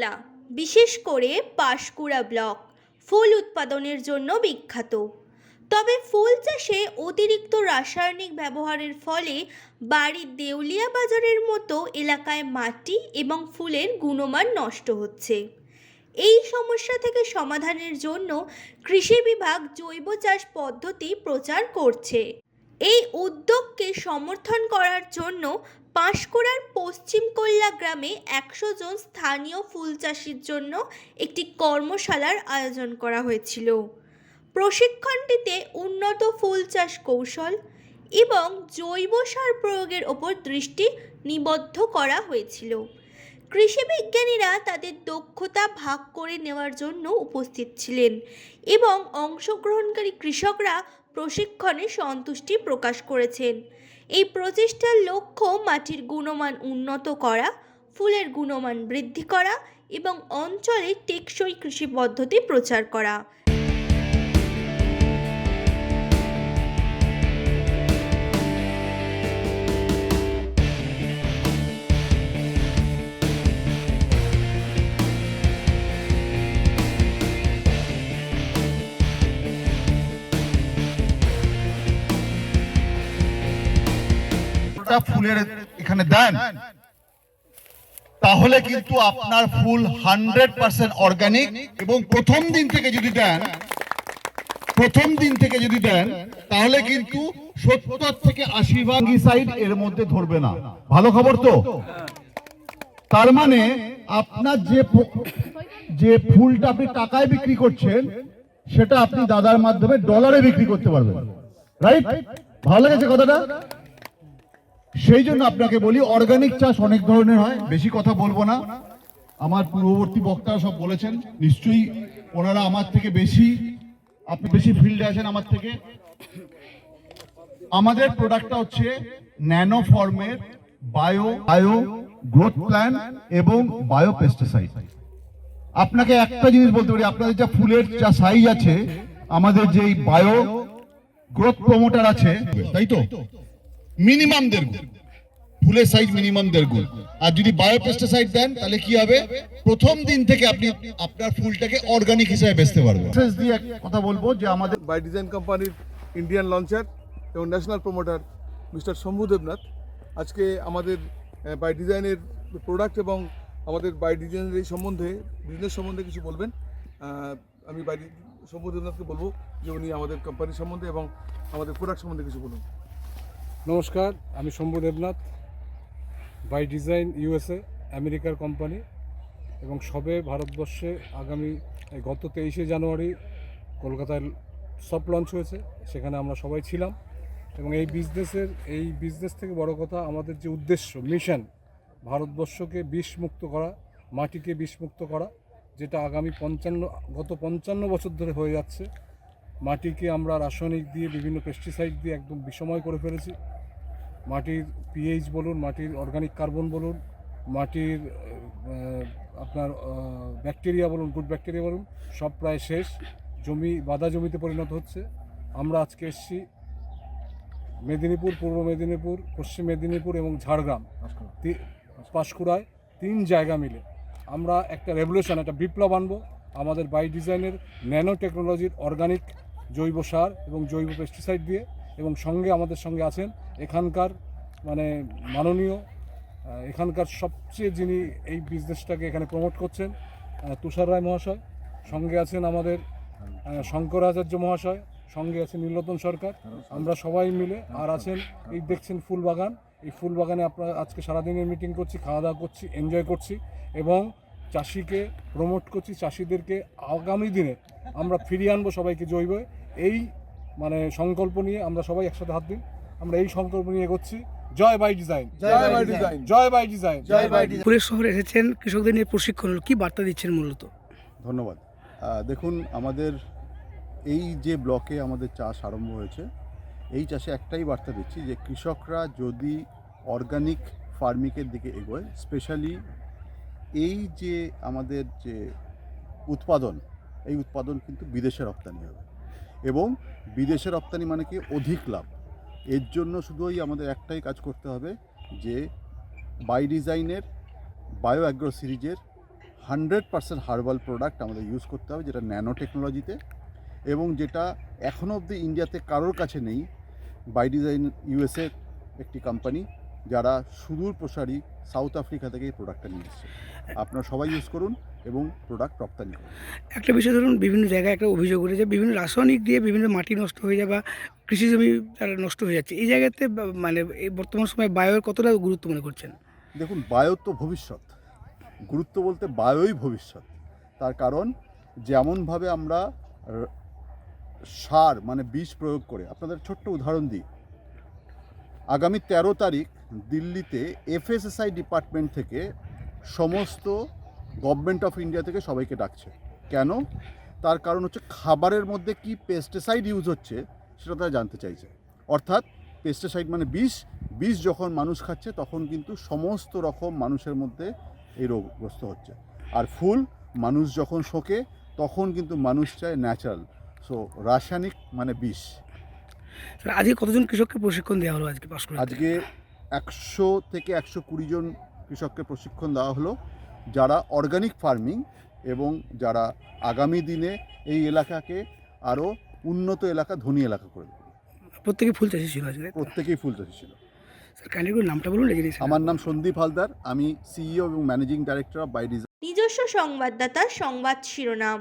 জেলা বিশেষ করে পাঁশকুড়া ব্লক, ফুল উৎপাদনের জন্য বিখ্যাত। তবে ফুল চাষে অতিরিক্ত রাসায়নিক ব্যবহারের ফলে বাড়ির দেউলিয়া বাজারের মতো এলাকায় মাটি এবং ফুলের গুণমান নষ্ট হচ্ছে। এই সমস্যা থেকে সমাধানের জন্য কৃষি বিভাগ জৈব চাষ পদ্ধতি প্রচার করছে। এই উদ্যোগকে সমর্থন করার জন্য পাঁশকুড়ার পশ্চিম কল্যা গ্রামে একশো জন স্থানীয় ফুল চাষির জন্য একটি কর্মশালার আয়োজন করা হয়েছিল। প্রশিক্ষণটিতে উন্নত ফুল চাষ কৌশল এবং জৈব সার প্রয়োগের ওপর দৃষ্টি নিবদ্ধ করা হয়েছিল। কৃষি বিজ্ঞানীরা তাদের দক্ষতা ভাগ করে নেওয়ার জন্য উপস্থিত ছিলেন এবং অংশগ্রহণকারী কৃষকরা প্রশিক্ষণে সন্তুষ্টি প্রকাশ করেছেন। এই প্রচেষ্টার লক্ষ্য মাটির গুণমান উন্নত করা, ফুলের গুণমান বৃদ্ধি করা এবং অঞ্চলে টেকসই কৃষি পদ্ধতি প্রচার করা। একটা ফুলের এখানে দেন, তাহলে কিন্তু আপনার ফুল হান্ড্রেড পার্সেন্ট অর্গানিক এবং প্রথম দিন থেকে যদি দেন, প্রথম দিন থেকে যদি দেন, তাহলে কিন্তু সত্তর থেকে আশি ভাগ এর মধ্যে ধরবে না। ভালো খবর তো? তার মানে আপনার যে যে ফুলটা আপনি টাকায় বিক্রি করছেন, সেটা আপনি দাদার মাধ্যমে ডলারে বিক্রি করতে পারবেন। রাইট ভালো লেগেছে কথাটা? সেই জন্য আপনাকে বলি অর্গানিক চাষ অনেক ধরনের হয়, বেশি কথা বলব না। আমার পূর্ববর্তী বক্তারা সব বলেছেন, নিশ্চয়ই ওনারা আমার থেকে বেশি, আপনি বেশি ফিল্ডে আছেন আমার থেকে। আমাদের প্রোডাক্টটা হচ্ছে ন্যানো ফর্মের বায়ো বায়ো গ্রোথ প্ল্যান এবং বায়ো পেস্টিসাইড আপনাকে একটা জিনিস বলতে পারি, আপনাদের যা ফুলের যা সাইজ আছে, আমাদের যেই বায়ো গ্রোথ প্রমোটার আছে, তাই তো? মিনিমাম দেড় গুণ। ফুলের সাইজ মিনিমাম দেড় গুণ। আর যদি বায়োপেস্টিসাইড দেন তাহলে কি হবে? প্রথম দিন থেকে আপনি আপনার ফুলটাকে অর্গানিক হিসেবে বেচতে পারবেন। শেষ দিয়ে এক কথা বলব যে আমাদের বাই ডিজাইন কোম্পানির ইন্ডিয়ান লঞ্চার এবং national promoter mister Shambhu Debnath আজকে আমাদের বাই ডিজাইনের প্রোডাক্ট এবং আমাদের বাই ডিজাইনের এই সম্বন্ধে বিজনেস সম্বন্ধে কিছু বলবেন। আমি বাই শম্ভু দেবনাথকে বলব যে উনি আমাদের কোম্পানি সম্বন্ধে এবং আমাদের প্রোডাক্ট সম্বন্ধে কিছু বলুন। নমস্কার, আমি Shambhu Debnath by design USA আমেরিকার কোম্পানি এবং সবে ভারতবর্ষে আগামী গত তেইশে জানুয়ারি কলকাতায় সফট লঞ্চ হয়েছে, সেখানে আমরা সবাই ছিলাম। এবং এই বিজনেসের এই বিজনেস থেকে বড় কথা, আমাদের যে উদ্দেশ্য মিশন ভারতবর্ষকে বিষমুক্ত করা, মাটিকে বিষমুক্ত করা, যেটা আগামী পঞ্চান্ন, গত পঞ্চান্ন বছর ধরে হয়ে যাচ্ছে মাটিকে আমরা রাসায়নিক দিয়ে বিভিন্ন পেস্টিসাইড দিয়ে একদম বিষময় করে ফেলেছি। মাটির পিএইচ বলুন মাটির অর্গানিক কার্বন বলুন মাটির আপনার ব্যাকটেরিয়া বলুন গুড ব্যাকটেরিয়া বলুন সব প্রায় শেষ। জমি বাদা জমিতে পরিণত হচ্ছে। আমরা আজকে এসেছি মেদিনীপুর পূর্ব মেদিনীপুর পশ্চিম মেদিনীপুর এবং ঝাড়গ্রাম। পাঁশকুড়ায় তিন জায়গা মিলে। আমরা একটা রেভলিউশন একটা বিপ্লব আনব। আমাদের বাই ডিজাইনের ন্যানো টেকনোলজির অর্গানিক জৈব সার এবং জৈব পেস্টিসাইড দিয়ে এবং সঙ্গে আমাদের সঙ্গে আছেন এখানকার মানে মাননীয় এখানকার সবচেয়ে যিনি এই বিজনেসটাকে এখানে প্রমোট করছেন তুষার রায় মহাশয়, সঙ্গে আছেন আমাদের শঙ্করাচার্য মহাশয়, সঙ্গে আছেন নীলরতন সরকার, আমরা সবাই মিলে আর আছেন এই দেখছেন ফুল বাগান এই ফুল বাগানে আপনার আজকে সারাদিনের মিটিং করছি, খাওয়া দাওয়া করছি এনজয় করছি এবং চাষিকে প্রমোট করছি, চাষিদেরকে আগামী দিনে আমরা ফিরিয়ে আনব সবাইকে জৈব এই মানে সংকল্প নিয়ে আমরা সবাই একসাথে হাত দিন আমরা এই সংকল্প নিয়ে এগোচ্ছি। জয় বাই ডিজাইন। জয় বাই ডিজাইন। জয় বাই ডিজাইন। জয় বাই ফুলের শহরে এসেছেন কৃষকদের নিয়ে প্রশিক্ষণ কি বার্তা দিচ্ছেন মূলত? ধন্যবাদ। দেখুন আমাদের এই যে ব্লকে আমাদের চাষ আরম্ভ হয়েছে এই চাষে একটাই বার্তা দিচ্ছি যে কৃষকরা যদি অর্গানিক ফার্মিংয়ের দিকে এগোয় স্পেশালি এই যে আমাদের যে উৎপাদন এই উৎপাদন কিন্তু বিদেশে রপ্তানি হবে। এবং বিদেশে রপ্তানি মানে কি অধিক লাভ। এর জন্য শুধুই আমাদের একটাই কাজ করতে হবে যে বাই ডিজাইনের বায়ো অ্যাগ্রো সিরিজের হান্ড্রেড পার্সেন্ট হার্বাল প্রোডাক্ট আমাদের ইউজ করতে হবে, যেটা ন্যানো টেকনোলজিতে এবং যেটা এখনও অবধি ইন্ডিয়াতে কারোর কাছে নেই। বাই ডিজাইন ইউএসএ একটি কোম্পানি যারা সুদূর প্রসারী সাউথ আফ্রিকা থেকে এই প্রোডাক্টটা নিয়ে এসছে। আপনারা সবাই ইউজ করুন এবং প্রোডাক্ট রপ্তানি করুন। একটা বিষয় ধরুন বিভিন্ন জায়গায় একটা অভিযোগ উঠেছে বিভিন্ন রাসায়নিক দিয়ে বিভিন্ন মাটি নষ্ট হয়ে যায় বা কৃষি জমি তারা নষ্ট হয়ে যাচ্ছে। এই জায়গাতে মানে এই বর্তমান সময়ে বায়োর কতটা গুরুত্ব মনে করছেন? দেখুন বায়ো তো ভবিষ্যৎ। গুরুত্ব বলতে বায়োই ভবিষ্যৎ। তার কারণ যেমনভাবে আমরা সার মানে বীজ প্রয়োগ করে আপনাদের ছোট্ট উদাহরণ দিই। আগামী তেরো তারিখ দিল্লিতে এফএসএসআই ডিপার্টমেন্ট থেকে সমস্ত গভর্নমেন্ট অফ ইন্ডিয়া থেকে সবাইকে ডাকছে। কেন? তার কারণ হচ্ছে খাবারের মধ্যে কি পেস্টিসাইড ইউজ হচ্ছে সেটা তারা জানতে চাইছে। অর্থাৎ পেস্টিসাইড মানে বিষ। বিষ যখন মানুষ খাচ্ছে তখন কিন্তু সমস্ত রকম মানুষের মধ্যে এই রোগগ্রস্ত হচ্ছে। আর ফুল, মানুষ যখন শোকে তখন কিন্তু মানুষ চায় ন্যাচারাল সো রাসায়নিক মানে বিষ। স্যার আজকে কতজন কৃষককে প্রশিক্ষণ দেওয়া হলো আজকে পাশ করে? আজকে একশো থেকে একশো কুড়ি জন কৃষককে প্রশিক্ষণ দেওয়া হলো যারা অর্গানিক ফার্মিং এবং যারা আগামী দিনে এই এলাকাকে আরও উন্নত এলাকা ধনী এলাকা করে দেবে। প্রত্যেকে ফুল চাষি ছিল আজকে প্রত্যেকেই ফুল চাষি ছিল। স্যার কাইন্ডলি নামটা বলুন আমার নাম সন্দীপ হালদার আমি সিইও এবং ম্যানেজিং ডাইরেক্টর অফ বাই নিজস্ব সংবাদদাতা সংবাদ শিরোনাম।